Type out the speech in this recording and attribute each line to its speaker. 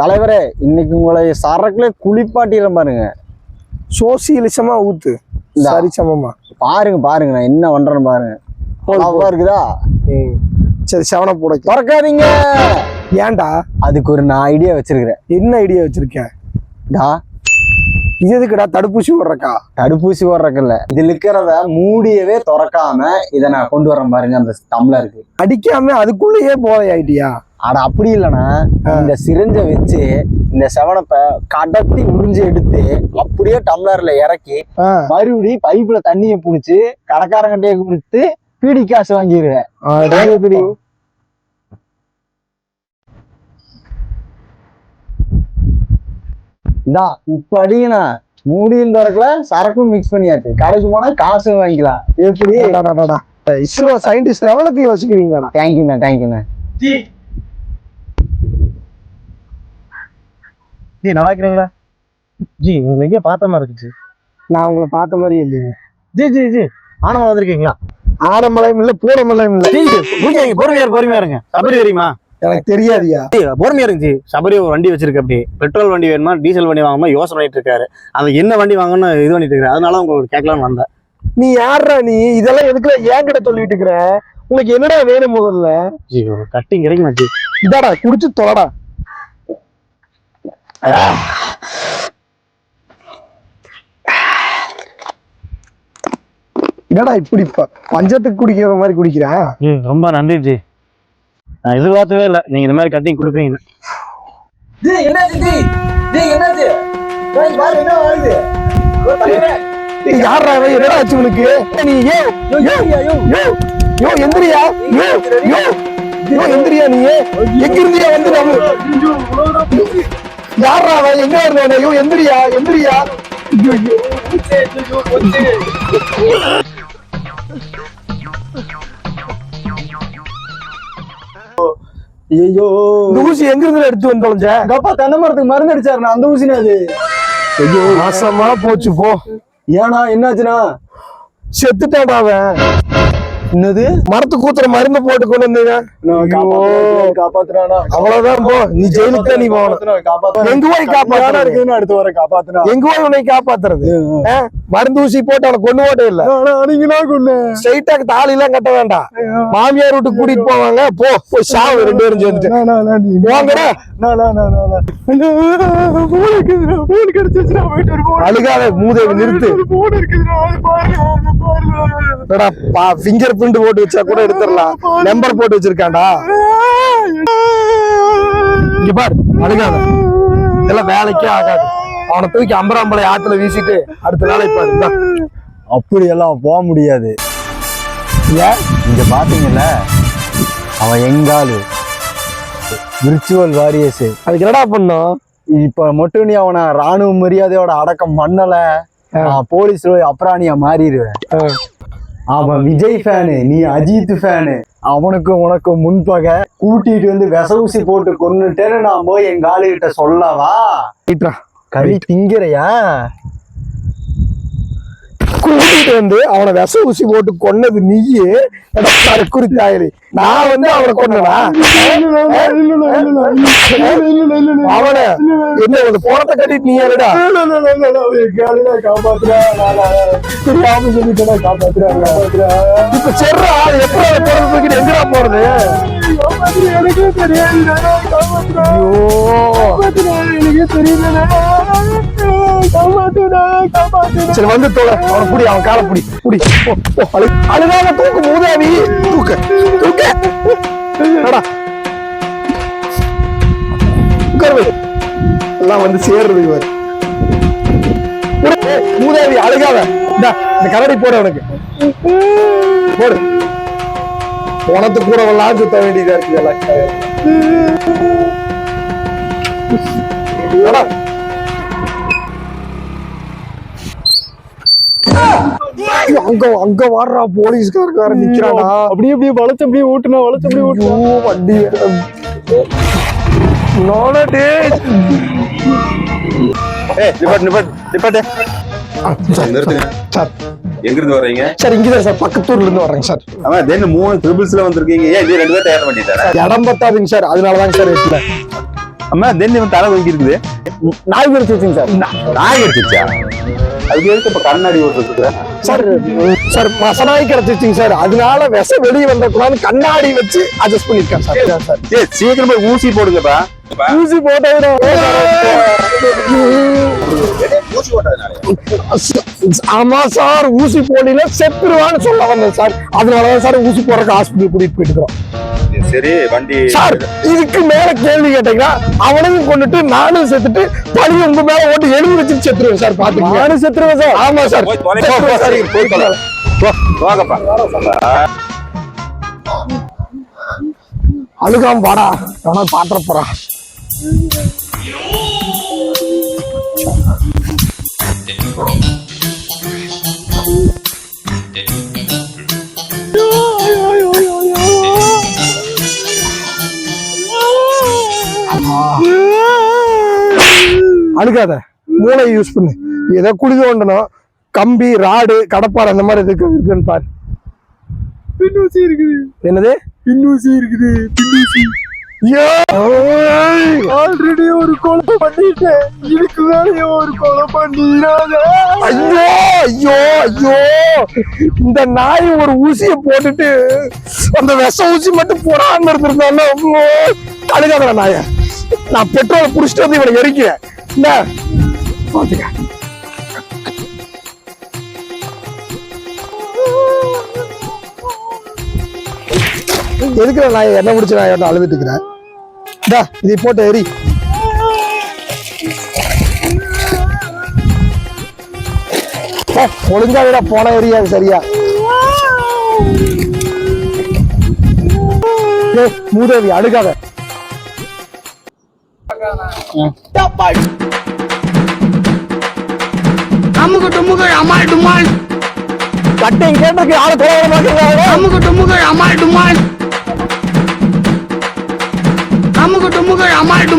Speaker 1: தலைவரே இன்னைக்கு உங்களை சரக்குல குளிப்பாட்டிடுறேன் பாருங்க.
Speaker 2: சோசியலிசமா ஊத்து.
Speaker 1: இந்தா.
Speaker 2: சரிசமமா
Speaker 1: பாருங்க பாருங்க நான் என்ன பண்றேன்னு பாருங்க. அவ்வளவா இருக்குதா.
Speaker 2: சரி செவன போட
Speaker 1: திறக்காதீங்க
Speaker 2: ஏன்டா?
Speaker 1: அதுக்கு ஒரு நான் ஐடியா வச்சிருக்கிறேன்.
Speaker 2: என்ன ஐடியா வச்சிருக்கேன்?
Speaker 1: டா.
Speaker 2: இது எதுக்குடா தடுப்பூசி போடுறக்கா?
Speaker 1: தடுப்பூசி போடுறக்கில்ல. இதுல இருக்கிறத மூடியவே திறக்காம இதை நான் கொண்டு வரேன் பாருங்க அந்த டம்ளருக்கு.
Speaker 2: அடிக்காம அதுக்குள்ளேயே போதை
Speaker 1: அட அப்படி இல்லைன்னா இந்த சிரிஞ்சை வச்சு இந்த செவனப்பை கடத்தி உறிஞ்சு எடுத்து அப்படியே டம்ளர்ல இறக்கி மறுபடியும் பைப்புல தண்ணியை புடிச்சு கடைக்காரங்கிட்டே கொடுத்து பீடி காசு வாங்கிடுவேன்.
Speaker 2: இப்படி.
Speaker 1: இந்தா இப்ப அடிங்கண்ணா மூடியும் திறக்கல சரக்கும் மிக்ஸ் பண்ணியாச்சு. கடைக்கு போனா காசும் வாங்கிக்கலாம். எப்படி.
Speaker 2: இஸ்ரோ சயின்டிஸ்ட் லெவலுக்கு யோசிக்கிறீங்கடா
Speaker 1: தேங்க்யூண்ணா தேங்க்யூண்ணா
Speaker 3: ஜி நல்லா இருக்கிறீங்களா? ஜி உங்களை எங்கேயோ பார்த்த மாதிரி இருக்கு ஜி
Speaker 2: நான் உங்களை பார்த்த மாதிரி இல்லைங்க
Speaker 3: ஜி ஜி ஜி ஆனவா வந்திருக்கீங்களா?
Speaker 2: ஆனமலையும் இல்ல பூனமலையும் இல்ல.
Speaker 3: பொறுமையா பொறுமையா இருங்க. சபரி தெரியுமா?
Speaker 2: எனக்கு தெரியாதியா.
Speaker 3: பொறுமையா ஜி. சபரி ஒரு வண்டி வச்சிருக்கு அப்படி. பெட்ரோல் வண்டி வேணுமா டீசல் வண்டி வாங்காம யோசனை பண்ணிட்டு இருக்காரு. அது என்ன வண்டி வாங்கணும்னு இது பண்ணிட்டு இருக்காரு. அதனால உங்களுக்கு கேட்கலாம்னு வந்தேன்.
Speaker 2: நீ யாருடா நீ? இதெல்லாம் எதுக்குல என்கிட்ட சொல்லிட்டு இருக்கிற? உங்களுக்கு என்னடா வேணும் முதல்ல?
Speaker 3: கட்டிங் கிடைக்குமா ஜி?
Speaker 2: இதாடா குடிச்சு தொலைடா. என்னடா இப்படி பஞ்சத்துக்கு குடிக்கிற மாதிரி குடிக்கிறேன்
Speaker 3: ரொம்ப நன்றி ஜி நான் எதிர்பார்க்கவே இல்லை நீங்க இந்த மாதிரி கட்டிங் கொடுப்பீங்க
Speaker 2: இவன்? என்னடா ஆச்சு உனக்கு நீ ஏ யோ யோ யோ எந்திரியா யோ யோ யோ எந்திரியா நீ எங்க இருந்தியா வந்து யார்ரா அவன்? எங்க இருந்தானே யோ எந்திரியா எந்திரியா. ஐயோ, ஐயோ.
Speaker 1: ஐயோ.
Speaker 2: இந்த ஊசி எங்க இருந்து எடுத்து வந்து தொலைஞ்ச
Speaker 1: எங்க அப்பா தென்னை மரத்துக்கு மருந்து அடிச்சாருண்ணா அந்த ஊசினா அது.
Speaker 2: ஐயோ நாசமா போச்சு போ.
Speaker 1: ஏன்னா என்னாச்சுண்ணா?
Speaker 2: செத்துட்டாடா அவன்.
Speaker 1: என்னது?
Speaker 2: மரத்து கூத்துற மருந்து போட்டு கொண்டு வந்தீங்க? அவ்வளவுதான் போ. நீ ஜெயிலுக்கு நீ போகணும். எங்க போய்
Speaker 1: இருக்குன்னு அடுத்து வர காப்பாத்துனா
Speaker 2: எங்க போய் உன்னை காப்பாத்துறது? ஆ? மருந்து ஊசி போட்டு அவனை கொண்டு போட்டே இல்ல
Speaker 1: நீங்களா கொண்டு
Speaker 2: ஸ்ட்ரைட்டா தாலி எல்லாம் கட்ட வேண்டாம் மாமியார் வீட்டுக்கு கூட்டிட்டு போவாங்க போ போய் சாவு ரெண்டு பேரும் சேர்ந்துட்டு போங்கடா அழுகாத மூதேவி நிறுத்து ஃபிங்கர் பிரிண்ட் போட்டு வச்சா கூட எடுத்துடலாம் நம்பர் போட்டு வச்சிருக்கான்டா இங்க பாரு அழுகாத இதெல்லாம் வேலைக்கே ஆகாது அவனை தூக்கி அம்பராம்பளை ஆத்துல வீசிட்டு அடுத்த வேலைக்கு பாரு இந்தா.
Speaker 1: அப்படி எல்லாம் போக முடியாது.
Speaker 2: ஏன்
Speaker 1: இங்க பாத்தீங்கல்ல அவன் எங்காலு விர்ச்சுவல் வாரியர்ஸ்.
Speaker 2: அதுக்கு என்னடா பண்ணும்
Speaker 1: இப்ப மட்டும் நீ அவனை ராணுவ மரியாதையோட அடக்கம் பண்ணல போலீஸ் அப்ராணியா மாறிடுவேன். அவன் விஜய் ஃபேனு நீ அஜித் ஃபேனு. அவனுக்கும் உனக்கும் முன்பகை கூட்டிட்டு வந்து விச ஊசி போட்டு கொன்னுட்டேன்னு நான் போய் எங்க ஆளு கிட்ட சொல்லவா கறி திங்கிறையா?
Speaker 2: கூட்டிட்டு வந்து அவனை விச ஊசி போட்டு கொன்னது நீயே. தாயலி நான் வந்து அவனை கொன்னனா? அவனை? என்ன ஒரு போனத்தை கட்டிட்டு நீ
Speaker 1: தெரியாம சொல்லிட்டா காப்பாத்துறேன்
Speaker 2: இப்ப செர்றா எப்படி தூக்கிட்டு எங்கடா போறது?
Speaker 1: எனக்கு தெரியாது
Speaker 2: சரி வந்து தோல அவனை புடி அவன் காலை புடி. புடி. போ, போ, அழு அழுகாம தூக்கு மூதாவி. தூக்கு. தூக்க. என்னடா உட்காரு. எல்லாம் வந்து சேர்றது இவர். புடி, ஏய், மூதாவி அழுகாத இந்தா, இந்த கரடி போடு அவனுக்கு. போடு. உனத்து கூட எல்லாம் சுத்த வேண்டியதா இருக்கு எல்லாம் அங்க அங்க வாடுறா போலீஸ்காரக்காரன் நிக்கிறானா?
Speaker 1: அப்படியே அப்படியே வளைச்சு அப்படியே ஓட்டுனா வளைச்சு அப்படியே ஓட்டுனா.
Speaker 2: வண்டி. நானே டேய்.
Speaker 4: ஏய் நிப்பாட்டு
Speaker 2: ஆ, சார்,
Speaker 4: நிறுத்துங்க.
Speaker 2: சார்.
Speaker 4: எங்க இருந்து வர்றீங்க?
Speaker 2: சார் இங்கதான் சார் பக்கத்தூர்ல இருந்து வர்றேங்க சார்.
Speaker 4: அவன் தென் மூணு ட்ரிபிள்ஸ்ல வந்திருக்கீங்க. ஏன் இது ரெண்டு பேர் தயார் பண்ணிட்டாரா
Speaker 2: இடம் பத்தாதுங்க சார் அதனாலதாங்க சார் எட்டுல
Speaker 4: அம்மா தென் இவன் தலை ஒதுக்கி இருக்குது.
Speaker 1: நாய் கடிச்சிருச்சுங்க சார்.
Speaker 4: நாய் அடிச்சிச்சா அதுக்கு எதுக்கு இப்ப கண்ணாடி ஓட்டுறது
Speaker 2: சார் சார் மசனாய் கிடைச்சிருச்சுங்க சார். அதனால விஷம் வெளியே வந்தக்கூடாது கண்ணாடி வச்சு அட்ஜஸ்ட் பண்ணிருக்கேன் சார்.
Speaker 4: சீக்கிரம் போய் ஊசி போடுங்கப்பா.
Speaker 2: ஊசி போட்டது ஆமா சார் ஊசி போடல செத்துருவான்னு சொல்ல வந்தேன் சார். அதனாலதான் சார் ஊசி போடுறதுக்கு ஹாஸ்பிட்டல் கூட்டிட்டு போயிட்டு
Speaker 4: சரி வண்டி
Speaker 2: சார் இதுக்கு மேல கேள்வி கேட்டீங்கன்னா அவனையும் கொண்டுட்டு நானும் செத்துட்டு பழி உங்க மேல ஓட்டு எழுதி வச்சுட்டு செத்துருவேன் சார் பாத்துக்கோங்க. நானும் செத்துருவேன் சார். ஆமா சார்.
Speaker 4: போய் தொலை.
Speaker 2: செத்துருவேன் சார்.
Speaker 4: போய் தொலை. போ, வாங்கப்பா
Speaker 2: அழுகாம வாடா. எவனா பாத்திர போறான் அழுகாத. மூளை யூஸ் பண்ணு. ஏதோ குழி தோண்டணும். கம்பி ராடு கடப்பாறை அந்த மாதிரி இருக்கு இருக்குன்னு பாரு. என்னது? பின்னூசி இருக்குது. பின்னூசி. ஆல்ரெடி ஒரு கொலை பண்ணிட்டேன். இதுக்கு வேலைய ஒரு கொலை பண்ணிடாத. ஐயோ ஐயோ ஐயோ! இந்த நாய் ஒரு ஊசியை போட்டுட்டு அந்த விஷ ஊசி மட்டும் போடாம இருந்திருந்தாலும் அழுகாத நாய. நான் பெட்ரோல் புடிச்சிட்டு வந்து இவனை எரிக்கிறேன். என்ன பாத்துக்க எதுக்கு நான் என்ன முடிச்சு நான் அழுதுட்டு இருக்கிறேன் டா இதை போட்டு எரி ஒழுங்கா விட போன எரியாது சரியா? மூதேவி அழுகாத.
Speaker 5: அமுக்கு டுமுக்கு அமால் டுமால்.
Speaker 2: கட்டை கேட்டதுக்கு யாரும் கொலை அம்முக்கு மாட்டேங்கிறாங்க
Speaker 5: அம்மாள் டுமுக்கு আমার ডুমো